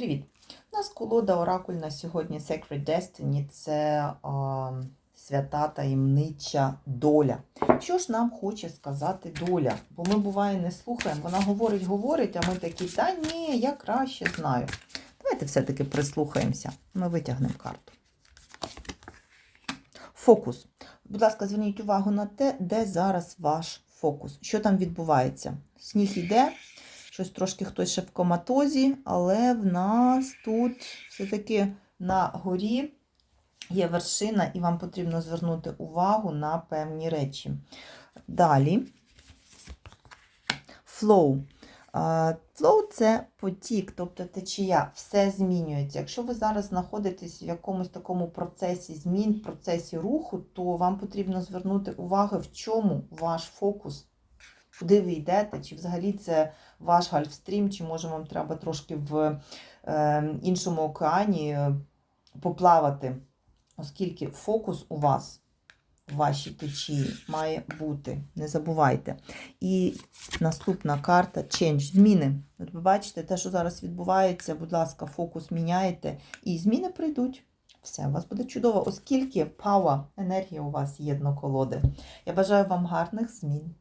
Привіт! У нас колода оракульна сьогодні Sacred Destiny це а, свята таємнича доля. Що ж нам хоче сказати доля? Бо ми буває не слухаємо. Вона говорить, говорить, а ми такі, та ні, я краще знаю. Давайте все-таки прислухаємося. Ми витягнемо карту. Фокус. Будь ласка, зверніть увагу на те, де зараз ваш фокус. Що там відбувається? Сніг іде, щось трошки хтось ще в коматозі, але в нас тут все-таки на горі є вершина, і вам потрібно звернути увагу на певні речі. Далі. Flow. Флоу це потік, тобто течія, все змінюється. Якщо ви зараз знаходитесь в якомусь такому процесі змін, процесі руху, то вам потрібно звернути увагу, в чому ваш фокус, куди ви йдете, чи взагалі це ваш гольфстрім, чи може вам треба трошки в е, іншому океані е, поплавати, оскільки фокус у вас вашій течії має бути. Не забувайте. І наступна карта Change. Зміни. От ви бачите, те, що зараз відбувається, будь ласка, фокус міняєте, і зміни прийдуть. Все, у вас буде чудово, оскільки power, енергія у вас єдно колоди. Я бажаю вам гарних змін.